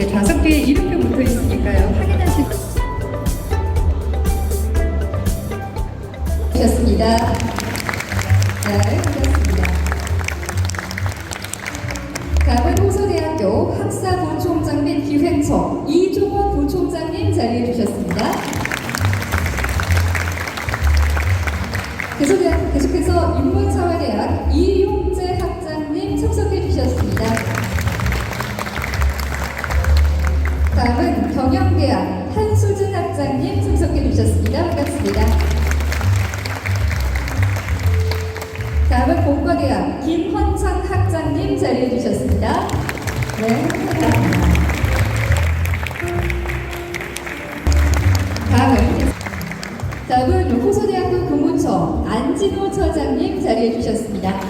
네, 다섯 개의 이름표 붙어 있으니까요. 확인하실 셨습니다 네, 하셨습니다. 다음은 홍서대학교 학사본총장 및 기획처 이종원 본총장님 자리해 주셨습니다. 계속해서 다음은 다음은 호소대학교 공무처 안진호 처장님 자리해 주셨습니다.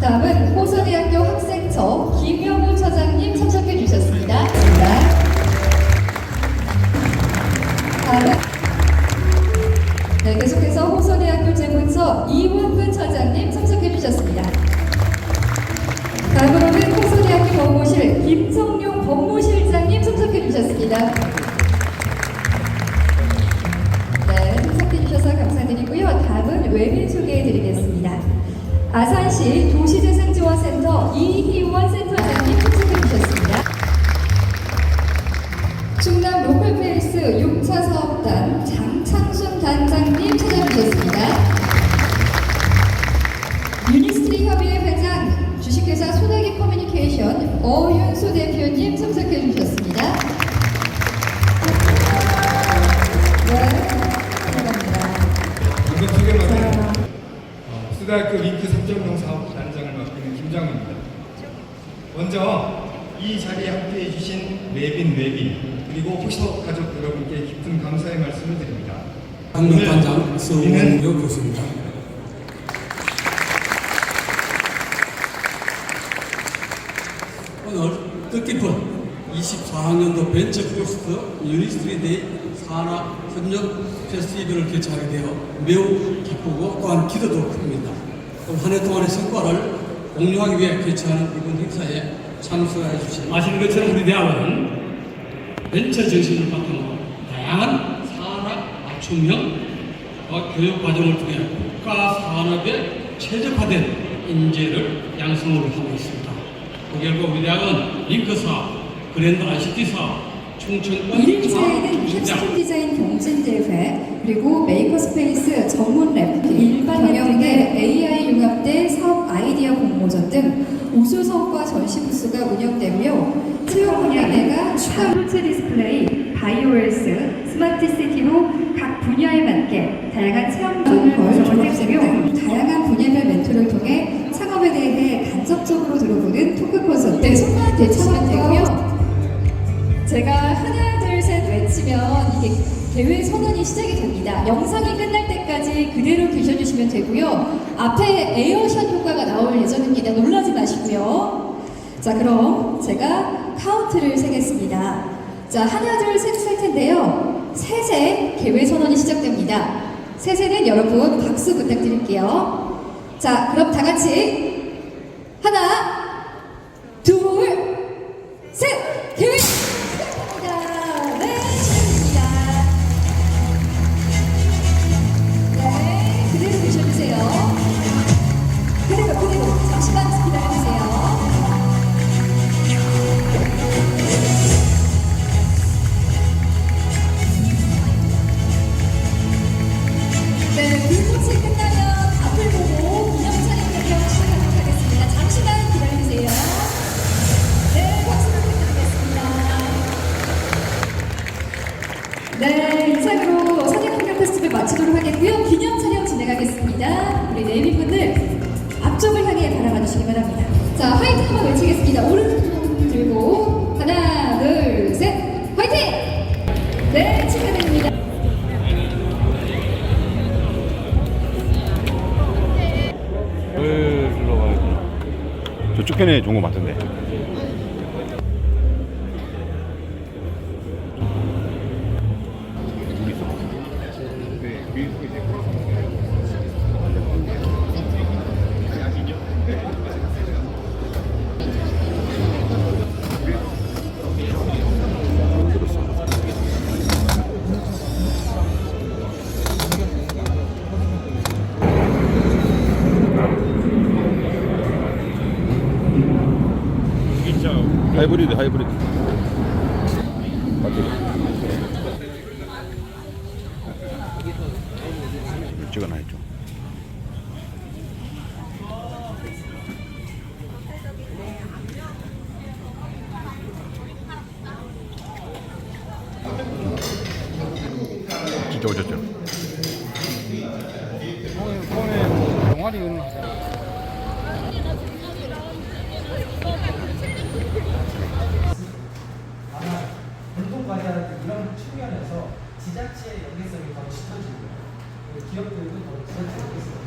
다음은 호소대학교 학생처 김영우 처장님 참석해 주셨습니다. 다음은 네, 계속해서 호소대학교 재문서 이원근 처장님 참석해 주셨습니다. 다음으로는 호소대학교 법무실 김성용 법무실 주셨습니다. 네, 참석해 주셔서 감사드리고요. 다음은 외빈 소개해 드리겠습니다. 아산시 도시재생지원센터 이희원 센터장님 참석해 주셨습니다. 충남 로컬페이스 6차 사업단 장창순 단장님 찾아주셨습니다. 유니스트리 협의회 회장 주식회사 소나기 커뮤니케이션 어윤수 대표님 참석해 주셨습니다. 어, 수다학교 링크 3.0 사업 단장을 맡고 있는 김장우입니다. 먼저 이 자리에 함께해 주신 외빈 외빈 그리고 호서 가족 여러분께 깊은 감사의 말씀을 드립니다. 우리는 서우영 교수입니다. 오늘 뜻깊은 24학년도 벤처포스트 유니스트리데이 산학협력 페스티벌을 개최하게 되어 매우 기쁘고 또한 기도도 큽니다. 한 해 동안의 성과를 공유하기 위해 개최하는 이번 행사에 참석해 주신 아시는 것처럼 우리 대학은 벤처 정신을 바탕으로 다양한 산업 맞춤형 어, 교육 과정을 통해 국가 산업에 최적화된 인재를 양성을 하고 있습니다. 그 결과 우리 대학은 링크 사업, ICT 사업, 충청권 일일제에는 캡스톤 디자인 경진 대회 그리고 메이커스페이스 전문 랩 일반 경영대 AI 융합대 사업 아이디어 공모전 등 우수성과 전시 부스가 운영되고요. 채용 분야대가 추가 반도체 디스플레이, 바이오헬스, 스마트 시티로 각 분야에 맞게 다양한 체험전을 걸 구성을 했으며 대회 선언이 시작이 됩니다. 영상이 끝날 때까지 그대로 계셔주시면 되고요. 앞에 에어샷 효과가 나올 예정입니다. 놀라지 마시고요. 자 그럼 제가 카운트를 세겠습니다. 자 하나 둘셋셀 텐데요. 셋에 개회 선언이 시작됩니다. 셋에는 여러분 박수 부탁드릴게요. 자 그럼 다 같이 하나 해 바라봐 주시기 바랍니다. 자, 화이팅 한번 외치겠습니다. 오른손 들고 하나, 둘, 셋, 화이팅! 네, 축하드립니다. 왜 일로 가야 돼? 저쪽 편에 좋은 거 같은데. ハイブリッドハイブリッドーないと진짜 오셨 죠? 오. 지자체의 연계성이 더 짙어지는 거예요. 기업들도 더 지자체 연계성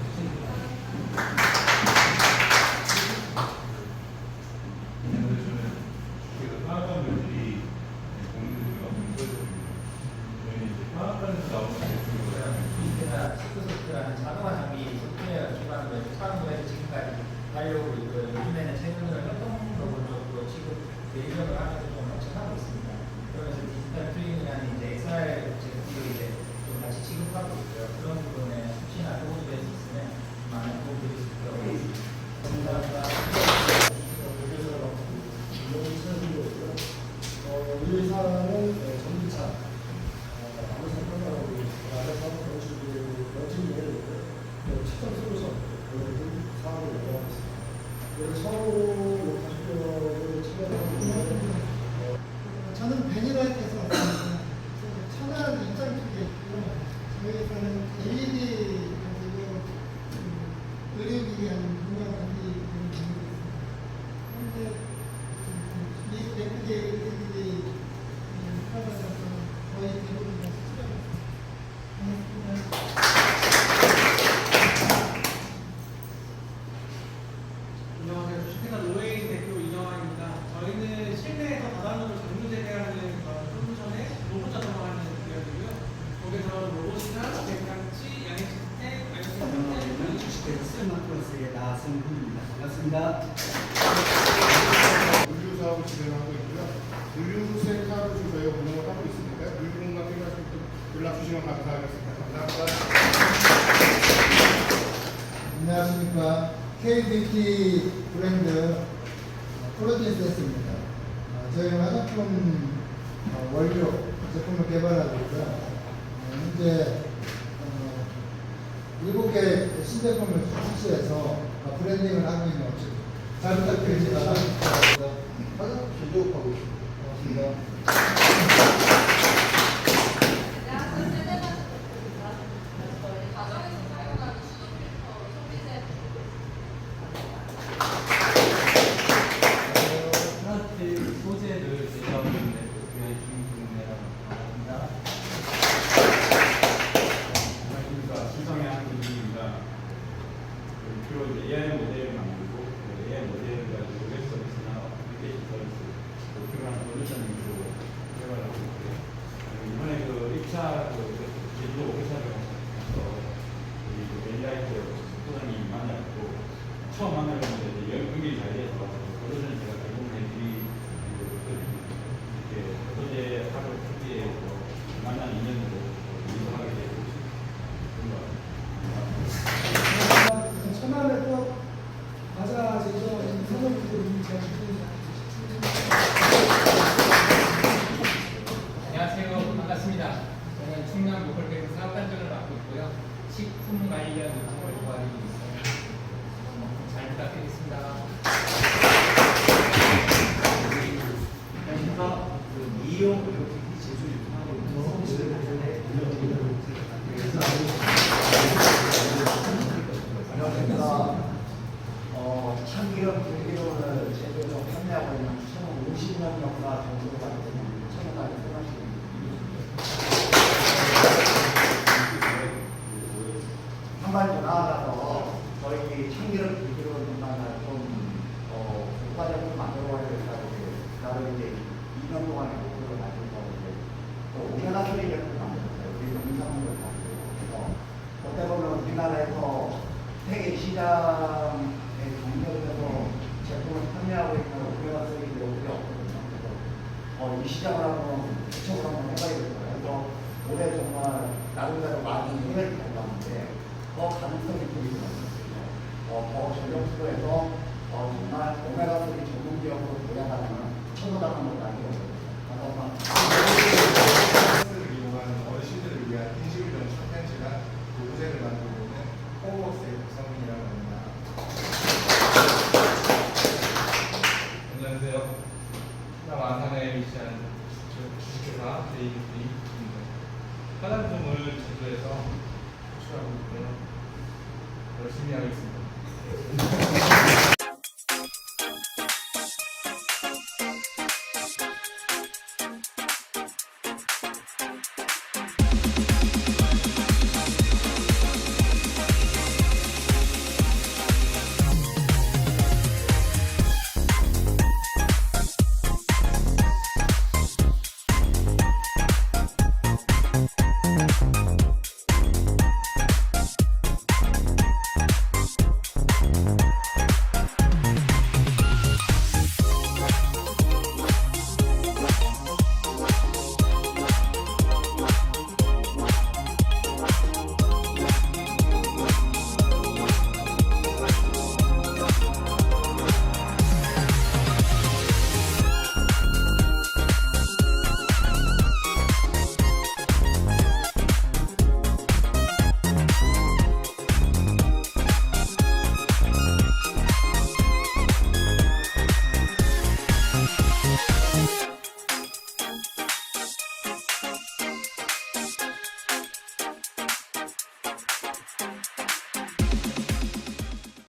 시청 감사하겠습니다. 감사합니다. 안녕하십니까. KBT 브랜드 프로듀서였습니다. 어, 저희는 화장품 어, 원료 제품을 개발하고 있고요. 어, 현재 일곱 개 신제품을 출시해서 브랜딩을 하고 있는 업체입니다. 잘 부탁드립니다. 네, 감사합니다. 화장품 제조업하고 있습니다. 이런 대기로는 안녕하십니까. 제대로 판매하고 있는 1,050명 정도